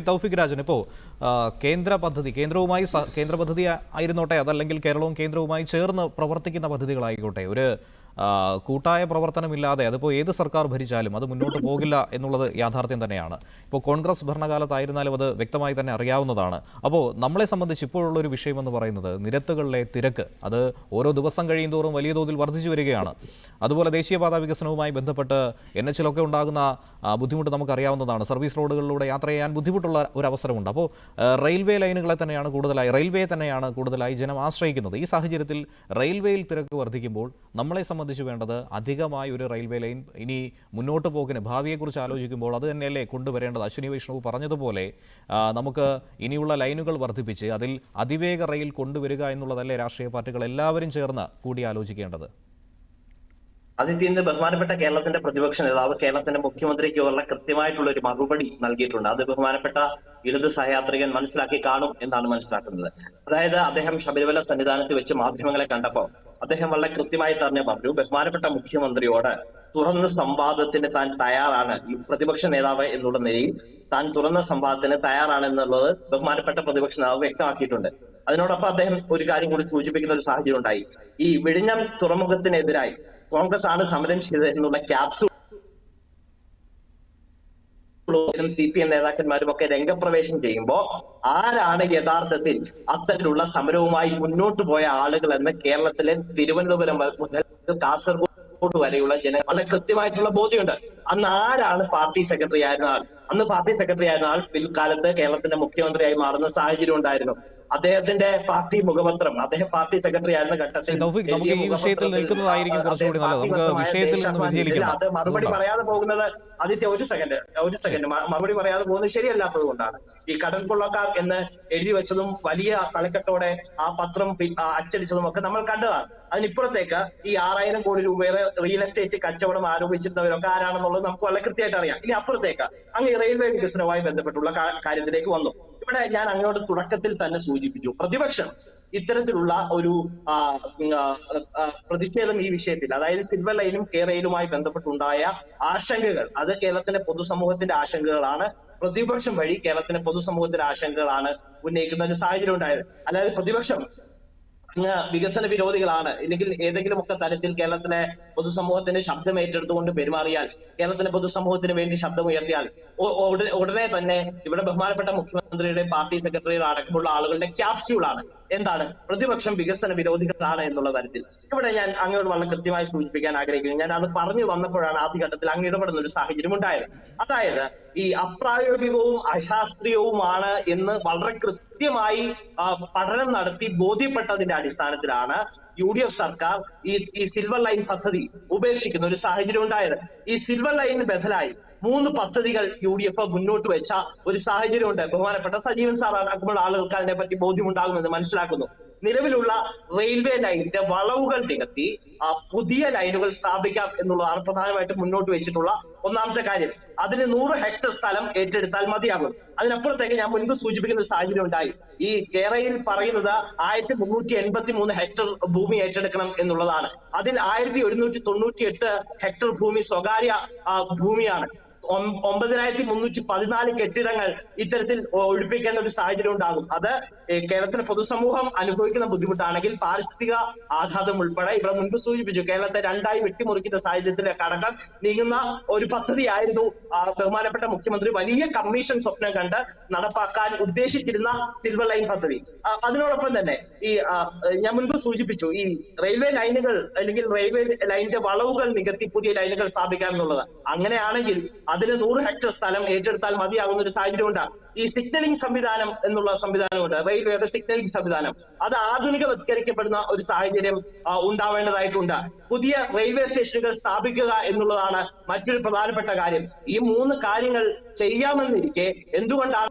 Tawfiq Rajan ഇപ്പോൾ കേന്ദ്ര പദ്ധതി കേന്ദ്രവുമായി കേന്ദ്ര പദ്ധതി ആയിരുന്നോട്ടെ അതല്ലെങ്കിൽ കേരളവും കേന്ദ്രവുമായി ചേർന്ന് പ്രവർത്തിക്കുന്ന പദ്ധതികളായിക്കോട്ടെ ഒരു കൂട്ടായ പ്രവർത്തനമില്ലാതെ അതിപ്പോൾ ഏത് സർക്കാർ ഭരിച്ചാലും അത് മുന്നോട്ട് പോകില്ല എന്നുള്ളത് യാഥാർത്ഥ്യം തന്നെയാണ്. ഇപ്പോൾ കോൺഗ്രസ് ഭരണകാലത്തായിരുന്നാലും അത് വ്യക്തമായി തന്നെ അറിയാവുന്നതാണ്. അപ്പോൾ നമ്മളെ സംബന്ധിച്ച് ഇപ്പോഴുള്ള ഒരു വിഷയം എന്ന് പറയുന്നത് നിരത്തുകളിലെ തിരക്ക്. അത് ഓരോ ദിവസം കഴിയുന്തോറും വലിയ തോതിൽ വർദ്ധിച്ചു വരികയാണ്. അതുപോലെ ദേശീയപാതാ വികസനവുമായി ബന്ധപ്പെട്ട് എൻ എച്ചിലൊക്കെ ഉണ്ടാകുന്ന ബുദ്ധിമുട്ട് നമുക്കറിയാവുന്നതാണ്. സർവീസ് റോഡുകളിലൂടെ യാത്ര ചെയ്യാൻ ബുദ്ധിമുട്ടുള്ള ഒരു അവസരമുണ്ട്. അപ്പോൾ റെയിൽവേ ലൈനുകളെ തന്നെയാണ് കൂടുതലായി റെയിൽവേ തന്നെയാണ് കൂടുതലായി ജനം ആശ്രയിക്കുന്നത്. ഈ സാഹചര്യത്തിൽ റെയിൽവേയിൽ തിരക്ക് വർദ്ധിക്കുമ്പോൾ നമ്മളെ സംബന്ധിച്ച് വേണ്ടത് അധികമായി ഒരു റെയിൽവേ ലൈൻ ഇനി മുന്നോട്ട് പോകുന്ന ഭാവിയെക്കുറിച്ച് ആലോചിക്കുമ്പോൾ അത് തന്നെയല്ലേ കൊണ്ടുവരേണ്ടത്? അശ്വിനി വൈഷ്ണവ് പറഞ്ഞതുപോലെ നമുക്ക് ഇനിയുള്ള ലൈനുകൾ വർദ്ധിപ്പിച്ച് അതിൽ അതിവേഗ റെയിൽ കൊണ്ടുവരിക എന്നുള്ളതല്ലേ രാഷ്ട്രീയ പാർട്ടികൾ എല്ലാവരും ചേർന്ന് കൂടി ആലോചിക്കേണ്ടത് ആദിത്യ ഇന്ന് ബഹുമാനപ്പെട്ട കേരളത്തിന്റെ പ്രതിപക്ഷ നേതാവ് കേരളത്തിന്റെ മുഖ്യമന്ത്രിക്കുള്ള കൃത്യമായിട്ടുള്ള ഒരു മറുപടി നൽകിയിട്ടുണ്ട്. അത് ബഹുമാനപ്പെട്ട ഇടത് സഹയാത്രികൻ മനസ്സിലാക്കി കാണും എന്നാണ് മനസ്സിലാക്കുന്നത്. അതായത് അദ്ദേഹം ശബരിമല സന്നിധാനത്ത് വെച്ച് മാധ്യമങ്ങളെ കണ്ടപ്പോൾ അദ്ദേഹം വളരെ കൃത്യമായി തന്നെ പറഞ്ഞു ബഹുമാനപ്പെട്ട മുഖ്യമന്ത്രിയോട് തുറന്ന സംവാദത്തിന് താൻ തയ്യാറാണ്. പ്രതിപക്ഷ നേതാവ് എന്നുള്ള നിലയിൽ താൻ തുറന്ന സംവാദത്തിന് തയ്യാറാണ് എന്നുള്ളത് ബഹുമാനപ്പെട്ട പ്രതിപക്ഷ നേതാവ് വ്യക്തമാക്കിയിട്ടുണ്ട്. അതിനോടൊപ്പം അദ്ദേഹം ഒരു കാര്യം കൂടി സൂചിപ്പിക്കുന്ന ഒരു സാഹചര്യം ഉണ്ടായി. ഈ വിഴിഞ്ഞം തുറമുഖത്തിനെതിരായി കോൺഗ്രസ് ആണ് സമരം ചെയ്തത് എന്നുള്ള ക്യാപ്സൂൾ സി പി എം നേതാക്കന്മാരും ഒക്കെ രംഗപ്രവേശം ചെയ്യുമ്പോ ആരാണ് യഥാർത്ഥത്തിൽ അത്തരത്തിലുള്ള സമരവുമായി മുന്നോട്ട് പോയ ആളുകൾ എന്ന് കേരളത്തിലെ തിരുവനന്തപുരം മുതൽ കാസർഗോഡ് വരെയുള്ള വളരെ കൃത്യമായിട്ടുള്ള ബോധ്യമുണ്ട്. അന്ന് ആരാണ് പാർട്ടി സെക്രട്ടറി ആയിരുന്ന ആൾ അന്ന് പാർട്ടി സെക്രട്ടറി ആയിരുന്ന ആൾ പിൽക്കാലത്ത് കേരളത്തിന്റെ മുഖ്യമന്ത്രിയായി മാറുന്ന സാഹചര്യം ഉണ്ടായിരുന്നു. അദ്ദേഹത്തിന്റെ പാർട്ടി മുഖപത്രം അദ്ദേഹം പാർട്ടി സെക്രട്ടറി ആയിരുന്ന ഘട്ടത്തിൽ നമുക്ക് ഈ വിഷയത്തിൽ നിൽക്കുന്നതായിരിക്കും കുറച്ചുകൂടി നല്ലത്. നമുക്ക് വിഷയത്തിൽ നിന്ന് ദേശാഭിമാനി വ്യതിചലിക്കണം. അത് മറുപടി പറയാതെ പോകുന്നത് ആദ്യത്തെ ഒരു സെക്കൻഡ് ഒരു സെക്കൻഡ് മറുപടി പറയാതെ പോകുന്നത് ശരിയല്ലാത്തത് കൊണ്ടാണ്. ഈ കടൽ കൊള്ളക്കാർ എന്ന് എഴുതി വെച്ചതും വലിയ തലക്കെട്ടോടെ ആ പത്രം അച്ചടിച്ചതും ഒക്കെ നമ്മൾ കണ്ടതാണ്. അതിനിപ്പുറത്തേക്ക് ഈ ആറായിരം കോടി രൂപയുടെ റിയൽ എസ്റ്റേറ്റ് കച്ചവടം ആരോപിച്ചിരുന്നവരൊക്കെ ആരാണെന്നുള്ളത് നമുക്ക് വളരെ കൃത്യമായിട്ട് അറിയാം. ഇനി അപ്പുറത്തേക്ക് അങ്ങ് റെയിൽവേ വികസനവുമായി ബന്ധപ്പെട്ടുള്ള കാര്യത്തിലേക്ക് വന്നു. ഇവിടെ ഞാൻ അങ്ങോട്ട് തുടക്കത്തിൽ തന്നെ സൂചിപ്പിച്ചു. പ്രതിപക്ഷം ഇത്തരത്തിലുള്ള ഒരു പ്രതിഷേധം ഈ വിഷയത്തിൽ അതായത് സിൽവർ ലൈനും കെ റെയിലുമായി ബന്ധപ്പെട്ടുണ്ടായ ആശങ്കകൾ അത് കേരളത്തിന്റെ പൊതുസമൂഹത്തിന്റെ ആശങ്കകളാണ്. പ്രതിപക്ഷം വഴി കേരളത്തിന്റെ പൊതുസമൂഹത്തിന്റെ ആശങ്കകളാണ് ഉന്നയിക്കുന്ന ഒരു സാഹചര്യം ഉണ്ടായത്. അതായത് പ്രതിപക്ഷം അങ്ങ് വികസന വിരോധികളാണ്. ഇല്ലെങ്കിൽ ഏതെങ്കിലും ഒക്കെ തരത്തിൽ കേരളത്തിലെ പൊതുസമൂഹത്തിന്റെ ശബ്ദം ഏറ്റെടുത്തുകൊണ്ട് പെരുമാറിയാൽ കേരളത്തിലെ പൊതുസമൂഹത്തിന് വേണ്ടി ശബ്ദം ഉയർത്തിയാൽ ഉടനെ തന്നെ ഇവിടെ ബഹുമാനപ്പെട്ട മുഖ്യമന്ത്രിയുടെ പാർട്ടി സെക്രട്ടറിയുടെ അടക്കമുള്ള ആളുകളുടെ ക്യാപ്സ്യൂളാണ്. എന്താണ് പ്രതിപക്ഷം വികസന വിരോധികളാണ് എന്നുള്ള തരത്തിൽ. ഇവിടെ ഞാൻ അങ്ങോട്ട് വളരെ കൃത്യമായി സൂചിപ്പിക്കാൻ ആഗ്രഹിക്കുന്നു. ഞാൻ അത് പറഞ്ഞു വന്നപ്പോഴാണ് ആദ്യഘട്ടത്തിൽ അങ്ങ് ഇടപെടുന്ന ഒരു സാഹചര്യം ഉണ്ടായത്. അതായത് ഈ അപ്രായോഗികവും അശാസ്ത്രീയവുമാണ് എന്ന് വളരെ കൃത്യമായി പഠനം നടത്തി ബോധ്യപ്പെട്ടതിന്റെ അടിസ്ഥാനത്തിലാണ് യു ഡി എഫ് സർക്കാർ ഈ ഈ സിൽവർ ലൈൻ പദ്ധതി ഉപേക്ഷിക്കുന്ന ഒരു സാഹചര്യം ഉണ്ടായത്. ഈ സിൽവർ ലൈനിന് ബദലായി മൂന്ന് പദ്ധതികൾ യു ഡി എഫ് മുന്നോട്ട് വെച്ച ഒരു സാഹചര്യമുണ്ട്. ബഹുമാനപ്പെട്ട സജീവൻ സാർ അടക്കമുള്ള ആളുകൾക്ക് അതിനെപ്പറ്റി ബോധ്യമുണ്ടാകുമെന്ന് മനസ്സിലാക്കുന്നു. നിലവിലുള്ള റെയിൽവേ ലൈനിന്റെ വളവുകൾ നികത്തി പുതിയ ലൈനുകൾ സ്ഥാപിക്കാം എന്നുള്ളതാണ് പ്രധാനമായിട്ടും മുന്നോട്ട് വെച്ചിട്ടുള്ള ഒന്നാമത്തെ കാര്യം. അതിന് നൂറ് ഹെക്ടർ സ്ഥലം ഏറ്റെടുത്താൽ മതിയാകും. അതിനപ്പുറത്തേക്ക് ഞാൻ മുൻപ് സൂചിപ്പിക്കുന്ന സാഹചര്യം ഉണ്ടായി. ഈ കേരളയിൽ പറയുന്നത് ആയിരത്തി മുന്നൂറ്റി എൺപത്തി മൂന്ന് ഹെക്ടർ ഭൂമി ഏറ്റെടുക്കണം എന്നുള്ളതാണ്. അതിൽ ആയിരത്തി ഒരുന്നൂറ്റി തൊണ്ണൂറ്റി എട്ട് ഹെക്ടർ ഭൂമി സ്വകാര്യ ഭൂമിയാണ്. ഒമ്പതിനായിരത്തി മുന്നൂറ്റി പതിനാല് കെട്ടിടങ്ങൾ ഇത്തരത്തിൽ ഒഴിപ്പിക്കേണ്ട ഒരു സാഹചര്യം ഉണ്ടാകും. അത് കേരളത്തിലെ പൊതുസമൂഹം അനുഭവിക്കുന്ന ബുദ്ധിമുട്ടാണെങ്കിൽ പാരിസ്ഥിതിക ആഘാതം ഉൾപ്പെടെ ഇവിടെ മുൻപ് സൂചിപ്പിച്ചു കേരളത്തെ രണ്ടായി വെട്ടിമുറിക്കുന്ന സാഹചര്യത്തിലേക്ക് കടകം നീങ്ങുന്ന ഒരു പദ്ധതിയായിരുന്നു ബഹുമാനപ്പെട്ട മുഖ്യമന്ത്രി വലിയ കമ്മീഷൻ സ്വപ്നം കണ്ട് നടപ്പാക്കാൻ ഉദ്ദേശിച്ചിരുന്ന സിൽവർ ലൈൻ പദ്ധതി. അതിനോടൊപ്പം തന്നെ ഈ ഞാൻ മുൻപ് സൂചിപ്പിച്ചു ഈ റെയിൽവേ ലൈനുകൾ അല്ലെങ്കിൽ റെയിൽവേ ലൈനിന്റെ വളവുകൾ നികത്തി പുതിയ ലൈനുകൾ സ്ഥാപിക്കാം എന്നുള്ളത് അങ്ങനെയാണെങ്കിൽ അതിന് നൂറ് ഹെക്ടർ സ്ഥലം ഏറ്റെടുത്താൽ മതിയാകുന്ന ഒരു സാഹചര്യം ഉണ്ട്. ഈ സിഗ്നലിംഗ് സംവിധാനം എന്നുള്ള സംവിധാനമുണ്ട്. റെയിൽവേയുടെ സിഗ്നലിംഗ് സംവിധാനം. അത് ആധുനികവത്കരിക്കപ്പെടുന്ന ഒരു സാഹചര്യം ഉണ്ടാവേണ്ടതായിട്ടുണ്ട്. പുതിയ റെയിൽവേ സ്റ്റേഷനുകൾ സ്ഥാപിക്കുക എന്നുള്ളതാണ് മറ്റൊരു പ്രധാനപ്പെട്ട കാര്യം. ഈ മൂന്ന് കാര്യങ്ങൾ ചെയ്യാമെന്നിരിക്കെ എന്തുകൊണ്ടാണ്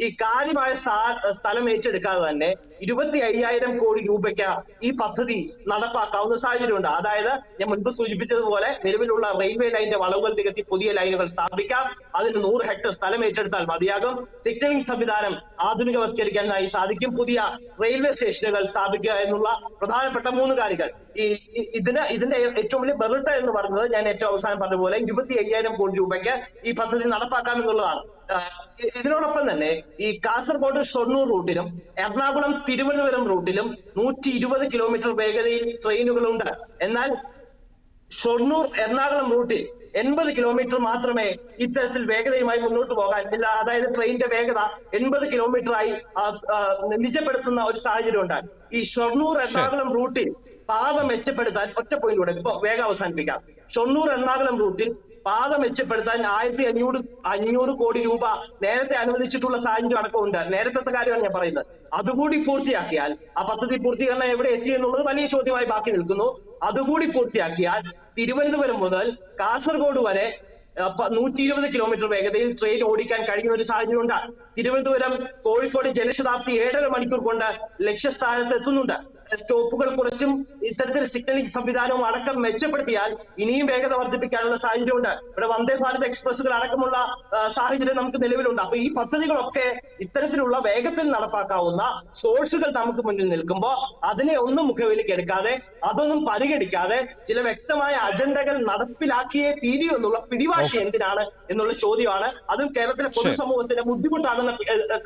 ഈ കാര്യമായ സ്ഥലം ഏറ്റെടുക്കാതെ തന്നെ ഇരുപത്തി അയ്യായിരം കോടി രൂപയ്ക്ക് ഈ പദ്ധതി നടപ്പാക്കാവുന്ന സാഹചര്യമുണ്ട്. അതായത് ഞാൻ മുൻപ് സൂചിപ്പിച്ചതുപോലെ നിലവിലുള്ള റെയിൽവേ ലൈനിന്റെ വളവുകൾ നികത്തി പുതിയ ലൈനുകൾ സ്ഥാപിക്കാം. അതിന് നൂറ് ഹെക്ടർ സ്ഥലം ഏറ്റെടുത്താൽ മതിയാകും. സിഗ്നലിംഗ് സംവിധാനം ആധുനികവത്കരിക്കാനായി സാധിക്കും. പുതിയ റെയിൽവേ സ്റ്റേഷനുകൾ സ്ഥാപിക്കുക എന്നുള്ള പ്രധാനപ്പെട്ട മൂന്ന് കാര്യങ്ങൾ. ഈ ഇതിന് ഇതിന്റെ ഏറ്റവും വലിയ ബെറിട്ട എന്ന് പറയുന്നത് ഞാൻ ഏറ്റവും അവസാനം പറഞ്ഞ പോലെ ഇരുപത്തി അയ്യായിരം കോടി രൂപയ്ക്ക് ഈ പദ്ധതി നടപ്പാക്കാം എന്നുള്ളതാണ്. ആ, ഇതിനോടൊപ്പം തന്നെ ഈ കാസർഗോഡ് ഷൊർണൂർ റൂട്ടിലും എറണാകുളം തിരുവനന്തപുരം റൂട്ടിലും നൂറ്റി ഇരുപത് കിലോമീറ്റർ വേഗതയിൽ ട്രെയിനുകളുണ്ട് എന്നാൽ ഷൊർണൂർ എറണാകുളം റൂട്ടിൽ എൺപത് കിലോമീറ്റർ മാത്രമേ ഇത്തരത്തിൽ വേഗതയുമായി മുന്നോട്ട് പോകാൻ ഇല്ല അതായത് ട്രെയിനിന്റെ വേഗത എൺപത് കിലോമീറ്ററായി നിജപ്പെടുത്തുന്ന ഒരു സാഹചര്യം ഉണ്ടായി ഈ ഷൊർണൂർ എറണാകുളം റൂട്ടിൽ പാത മെച്ചപ്പെടുത്താൻ ഒറ്റ പോയിന്റ് കൂടെ ഇപ്പൊ വേഗം അവസാനിപ്പിക്കാം. ഷൊർണൂർ എറണാകുളം റൂട്ടിൽ പാത മെച്ചപ്പെടുത്താൻ ആയിരത്തി അഞ്ഞൂറ് അഞ്ഞൂറ് കോടി രൂപ നേരത്തെ അനുവദിച്ചിട്ടുള്ള സാഹചര്യം അടക്കമുണ്ട്. നേരത്തെ കാര്യമാണ് ഞാൻ പറയുന്നത്. അതുകൂടി പൂർത്തിയാക്കിയാൽ ആ പദ്ധതി പൂർത്തീകരണം എവിടെ എത്തി എന്നുള്ളത് വലിയ ചോദ്യമായി ബാക്കി നിൽക്കുന്നു. അതുകൂടി പൂർത്തിയാക്കിയാൽ തിരുവനന്തപുരം മുതൽ കാസർഗോഡ് വരെ നൂറ്റി ഇരുപത് കിലോമീറ്റർ വേഗതയിൽ ട്രെയിൻ ഓടിക്കാൻ കഴിയുന്ന ഒരു സാഹചര്യം ഉണ്ട്. തിരുവനന്തപുരം കോഴിക്കോട് ജനശതാബ്ദി ഏഴര മണിക്കൂർ കൊണ്ട് ലക്ഷ്യസ്ഥാനത്ത് എത്തുന്നുണ്ട്. സ്റ്റോപ്പുകൾ കുറച്ചും ഇത്തരത്തിൽ സിഗ്നലിംഗ് സംവിധാനവും അടക്കം മെച്ചപ്പെടുത്തിയാൽ ഇനിയും വേഗത വർദ്ധിപ്പിക്കാനുള്ള സാഹചര്യമുണ്ട്. ഇവിടെ വന്ദേ ഭാരത് എക്സ്പ്രസ്സുകൾ അടക്കമുള്ള സാഹചര്യം നമുക്ക് നിലവിലുണ്ട്. അപ്പൊ ഈ പദ്ധതികളൊക്കെ ഇത്തരത്തിലുള്ള വേഗത്തിൽ നടപ്പാക്കാവുന്ന സോഴ്സുകൾ നമുക്ക് മുന്നിൽ നിൽക്കുമ്പോൾ അതിനെ ഒന്നും മുഖവിലേക്ക് എടുക്കാതെ അതൊന്നും പരിഗണിക്കാതെ ചില വ്യക്തമായ അജണ്ടകൾ നടപ്പിലാക്കിയേ തീരൂ എന്നുള്ള പിടിവാശി എന്തിനാണ് എന്നുള്ള ചോദ്യമാണ്. അതും കേരളത്തിലെ പൊതുസമൂഹത്തിന് ബുദ്ധിമുട്ടാകുന്ന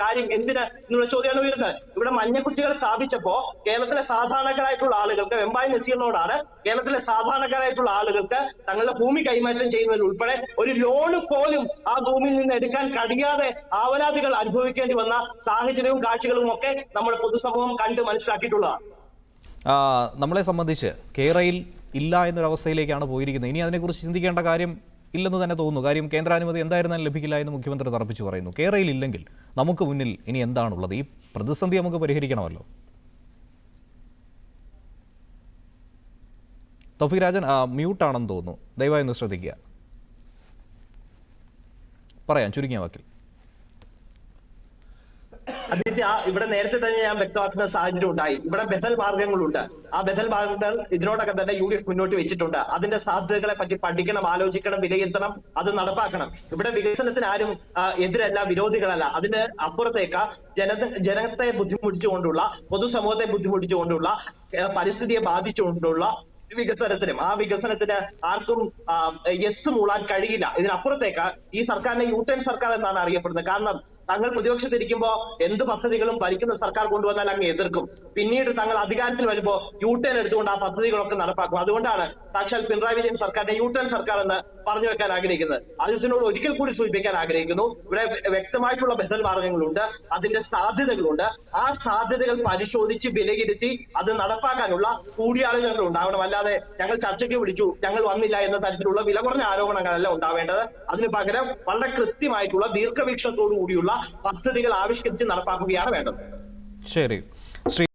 കാര്യം എന്തിന് എന്നുള്ള ചോദ്യമാണ് വരുന്നത്. ഇവിടെ മഞ്ഞക്കുട്ടികൾ സ്ഥാപിച്ചപ്പോ കേരളത്തിലെ സാധാരണക്കാരായിട്ടുള്ള ആളുകൾക്ക് വെമ്പായി നസീറിനോടാണ് കേരളത്തിലെ സാധാരണക്കാരായിട്ടുള്ള ആളുകൾക്ക് തങ്ങളുടെ ഭൂമി കൈമാറ്റം ചെയ്യുന്നതിൽ ഉൾപ്പെടെ ഒരു ലോൺ പോലും ആ ഭൂമിയിൽ നിന്ന് എടുക്കാൻ കഴിയാതെ ആവലാതികൾ അനുഭവിക്കേണ്ടി വന്ന സാഹചര്യവും കാഴ്ചകളും ഒക്കെ നമ്മുടെ പൊതുസമൂഹം കണ്ട് മനസ്സിലാക്കിയിട്ടുള്ളതാണ്. നമ്മളെ സംബന്ധിച്ച് കേരയിൽ ഇല്ല എന്നൊരവസ്ഥയിലേക്കാണ് പോയിരിക്കുന്നത്. ഇനി അതിനെക്കുറിച്ച് ചിന്തിക്കേണ്ട കാര്യം ഇല്ലെന്ന് തന്നെ തോന്നുന്നു. കാര്യം കേന്ദ്രാനുമതി എന്തായിരുന്നാലും ലഭിക്കില്ല എന്ന് മുഖ്യമന്ത്രി തറപ്പിച്ചു പറയുന്നു. കേരയിൽ ഇല്ലെങ്കിൽ നമുക്ക് മുന്നിൽ ഇനി എന്താണുള്ളത്? ഈ പ്രതിസന്ധി നമുക്ക് പരിഹരിക്കണമല്ലോ. തൗഫിക് രാജൻ മ്യൂട്ടാണെന്ന് തോന്നുന്നു. ദയവായി ഒന്ന് ശ്രദ്ധിക്കുക. പറയാം ചുരുങ്ങിയ വാക്കിൽ. ആദിത്യ ഇവിടെ നേരത്തെ തന്നെ ഞാൻ വ്യക്തമാക്കുന്ന സാഹചര്യം ഉണ്ടായി. ഇവിടെ ബദൽ മാർഗങ്ങളുണ്ട്. ആ ബദൽ മാർഗങ്ങൾ ഇതിനോടൊക്കെ തന്നെ യു ഡി എഫ് മുന്നോട്ട് വെച്ചിട്ടുണ്ട്. അതിന്റെ സാധ്യതകളെ പറ്റി പഠിക്കണം ആലോചിക്കണം വിലയിരുത്തണം അത് നടപ്പാക്കണം. ഇവിടെ വികസനത്തിന് ആരും എതിരല്ല വിരോധികളല്ല. അതിന് അപ്പുറത്തേക്ക് ജന ജനത്തെ ബുദ്ധിമുട്ടിച്ചുകൊണ്ടുള്ള പൊതുസമൂഹത്തെ ബുദ്ധിമുട്ടിച്ചുകൊണ്ടുള്ള പരിസ്ഥിതിയെ ബാധിച്ചുകൊണ്ടുള്ള വികസനത്തിനും. ആ വികസനത്തിന് ആർക്കും യെസ് മൂളാൻ കഴിയില്ല. ഇതിനപ്പുറത്തേക്ക് ഈ സർക്കാരിനെ യൂട്ടേൺ ടേൺ സർക്കാർ എന്നാണ് അറിയപ്പെടുന്നത്. കാരണം തങ്ങൾ പ്രതിപക്ഷത്തിരിക്കുമ്പോൾ എന്ത് പദ്ധതികളും ഭരിക്കുന്ന സർക്കാർ കൊണ്ടുവന്നാൽ അങ്ങ് എതിർക്കും. പിന്നീട് തങ്ങൾ അധികാരത്തിൽ വരുമ്പോൾ യൂട്ടേൺ എടുത്തുകൊണ്ട് ആ പദ്ധതികളൊക്കെ നടപ്പാക്കും. അതുകൊണ്ടാണ് സാക്ഷാൽ പിണറായി വിജയൻ സർക്കാരിനെ യൂട്ടേൺ ടേൺ സർക്കാർ എന്ന് പറഞ്ഞു വെക്കാൻ ആഗ്രഹിക്കുന്നത്. അദ്ദേഹത്തിനോട് ഒരിക്കൽ കൂടി സൂചിപ്പിക്കാൻ ആഗ്രഹിക്കുന്നു. ഇവിടെ വ്യക്തമായിട്ടുള്ള ബദൽ മാർഗങ്ങളുണ്ട്. അതിന്റെ സാധ്യതകളുണ്ട്. ആ സാധ്യതകൾ പരിശോധിച്ച് വിലയിരുത്തി അത് നടപ്പാക്കാനുള്ള കൂടിയാലോചനകൾ ഉണ്ടാവണം. അല്ലാതെ ഞങ്ങൾ ചർച്ചയ്ക്ക് വിളിച്ചു. ഞങ്ങൾ വന്നില്ല എന്ന തരത്തിലുള്ള വില കുറഞ്ഞ ആരോപണങ്ങളല്ല ഉണ്ടാവേണ്ടത്. അതിന് പകരം വളരെ കൃത്യമായിട്ടുള്ള ദീർഘവീക്ഷണത്തോടു കൂടിയുള്ള പദ്ധതികൾ ആവിഷ്കരിച്ച് നടപ്പാക്കുകയാണ് വേണ്ടത്. ശരി